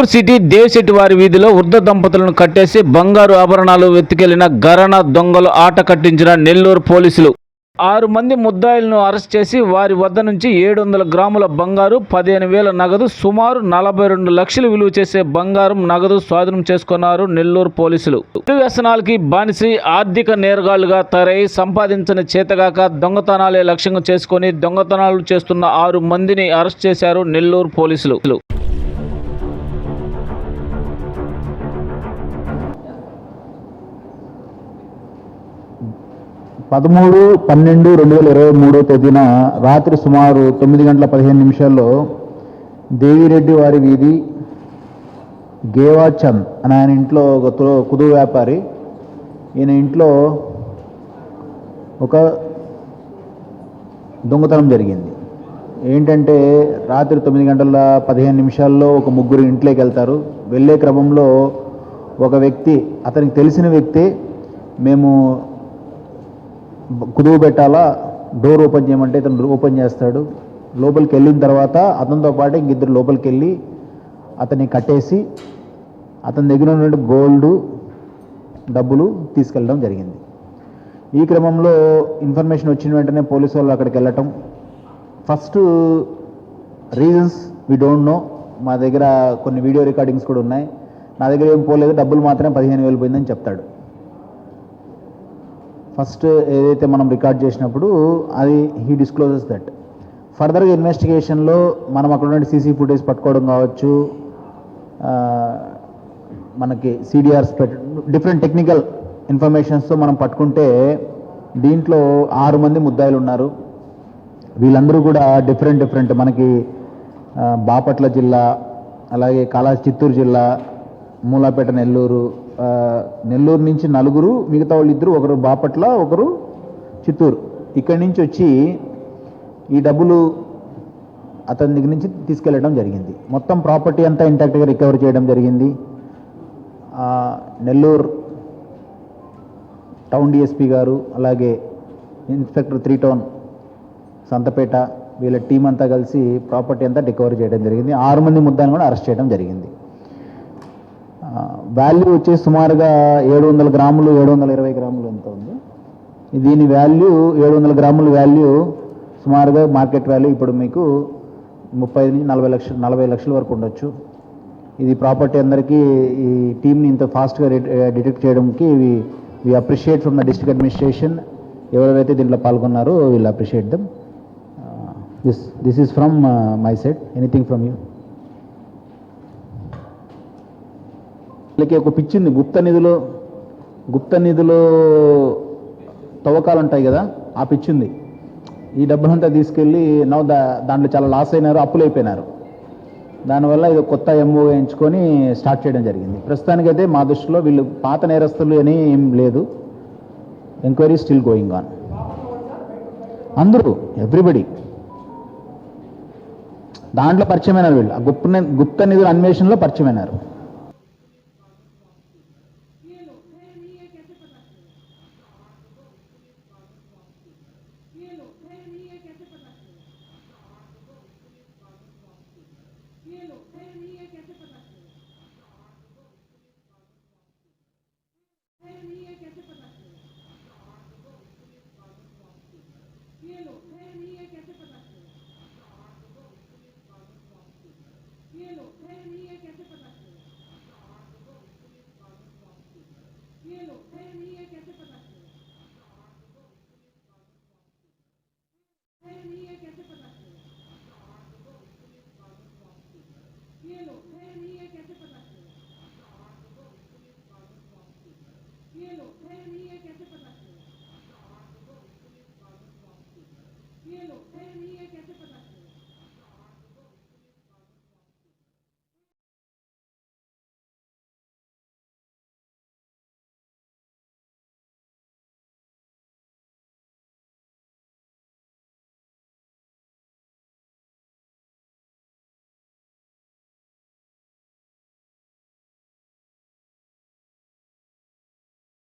Chittoor city Devasetti వారి వీధిలో వృద్ధ దంపతులను కట్టేసి బంగారు ఆభరణాలు వెతికెళ్ళిన గరణ దొంగలు ఆట కట్టించిన నెల్లూరు పోలీసులు. ఆరు మంది ముద్దాయిలను అరెస్ట్ చేసి వారి వద్ద నుంచి ఏడు వందల గ్రాముల బంగారు పదిహేను వేల నగదు సుమారు నలభై రెండు లక్షలు విలువ చేసే బంగారం నగదు స్వాధీనం చేసుకున్నారు నెల్లూరు పోలీసులు. వ్యసనాలకి బానిసి ఆర్థిక నేరగాళ్ళుగా తరై సంపాదించిన చేతగాక దొంగతనాలే లక్ష్యంగా చేసుకొని దొంగతనాలు చేస్తున్న ఆరు మందిని అరెస్ట్ చేశారు నెల్లూరు పోలీసులు. పదమూడు పన్నెండు రెండు వేల ఇరవై మూడో తేదీన రాత్రి సుమారు తొమ్మిది గంటల పదిహేను నిమిషాల్లో దేవిరెడ్డి వారి వీధి గేవాచంద్ అని ఆయన ఇంట్లో ఒక కుదు వ్యాపారి. ఈయన ఇంట్లో ఒక దొంగతనం జరిగింది. ఏంటంటే రాత్రి తొమ్మిది గంటల పదిహేను నిమిషాల్లో ఒక ముగ్గురు ఇంట్లోకి వెళ్తారు. వెళ్ళే క్రమంలో ఒక వ్యక్తి అతనికి తెలిసిన వ్యక్తి మేము కుదువు పెట్టాలా? డోర్ ఓపెన్ చేయమంటే ఇతను ఓపెన్ చేస్తాడు. లోపలికి వెళ్ళిన తర్వాత అతనితో పాటు ఇంకిద్దరు లోపలికి వెళ్ళి అతన్ని కట్టేసి అతని దగ్గర ఉన్నటువంటి గోల్డ్ డబ్బులు తీసుకెళ్ళడం జరిగింది. ఈ క్రమంలో ఇన్ఫర్మేషన్ వచ్చిన వెంటనే పోలీసు వాళ్ళు అక్కడికి వెళ్ళటం. First reasons we don't know. మా దగ్గర కొన్ని వీడియో రికార్డింగ్స్ కూడా ఉన్నాయి. నా దగ్గర ఏం పోలేదు. డబ్బులు మాత్రమే పదిహేను వేలు పోయిందని చెప్తాడు. ఫస్ట్ ఏదైతే మనం రికార్డ్ చేసినప్పుడు అది హీ డిస్క్లోజెస్ దట్ ఫర్దర్గా ఇన్వెస్టిగేషన్లో మనం అక్కడ ఉండే సీసీ ఫుటేజ్ పట్టుకోవడం కావచ్చు మనకి సిడిఆర్స్ పెట్ డిఫరెంట్ టెక్నికల్ ఇన్ఫర్మేషన్స్తో మనం పట్టుకుంటే దీంట్లో ఆరు మంది ముద్దాయిలు ఉన్నారు. వీళ్ళందరూ కూడా డిఫరెంట్ డిఫరెంట్ మనకి బాపట్ల జిల్లా అలాగే కాళా చిత్తూరు జిల్లా మూలాపేట నెల్లూరు నెల్లూరు నుంచి నలుగురు మిగతా వాళ్ళు ఇద్దరు ఒకరు బాపట్ల ఒకరు చిత్తూరు. ఇక్కడి నుంచి వచ్చి ఈ డబ్బులు అతని దగ్గర నుంచి తీసుకెళ్ళడం జరిగింది. మొత్తం ప్రాపర్టీ అంతా ఇంటాక్ట్గా రికవర్ చేయడం జరిగింది. నెల్లూరు టౌన్ డిఎస్పి గారు అలాగే ఇన్స్పెక్టర్ త్రీ టౌన్ సంతపేట వీళ్ళ టీం అంతా కలిసి ప్రాపర్టీ అంతా రికవర్ చేయడం జరిగింది. ఆరు మంది ముద్దాన్ని కూడా అరెస్ట్ చేయడం జరిగింది. వాల్యూ వచ్చేసి సుమారుగా ఏడు వందల గ్రాములు ఏడు వందల ఇరవై గ్రాములు ఎంత ఉంది? దీని వాల్యూ ఏడు వందల గ్రాముల వాల్యూ సుమారుగా మార్కెట్ వాల్యూ ఇప్పుడు మీకు ముప్పై నుంచి నలభై లక్షలు నలభై లక్షల వరకు ఉండొచ్చు. ఇది ప్రాపర్టీ అందరికీ ఈ టీంని ఇంత ఫాస్ట్గా డిటెక్ట్ చేయడానికి ఇవి we appreciate from the district administration. ఎవరెవరైతే దీంట్లో పాల్గొన్నారో వీళ్ళు appreciate them. This this is from my side. Anything from you. వీళ్ళకి ఒక పిచ్చి ఉంది గుప్త నిధులు గుప్త నిధులు తవ్వకాలు ఉంటాయి కదా ఆ పిచ్చింది. ఈ డబ్బులంతా తీసుకెళ్ళి నవ్వు దా దాంట్లో చాలా లాస్ అయినారు అప్పులు అయిపోయినారు. దానివల్ల ఇది కొత్త ఎంఓ ఎంచుకొని స్టార్ట్ చేయడం జరిగింది. ప్రస్తుతానికైతే మా దృష్టిలో వీళ్ళు పాత నేరస్తులు అని ఏం లేదు. ఎంక్వైరీ స్టిల్ గోయింగ్ ఆన్ అందరూ ఎవ్రీబడి దాంట్లో పరిచయమైనారు వీళ్ళు. గుప్త గుప్త నిధుల అన్వేషణలో పరిచయమైనారు. cielo,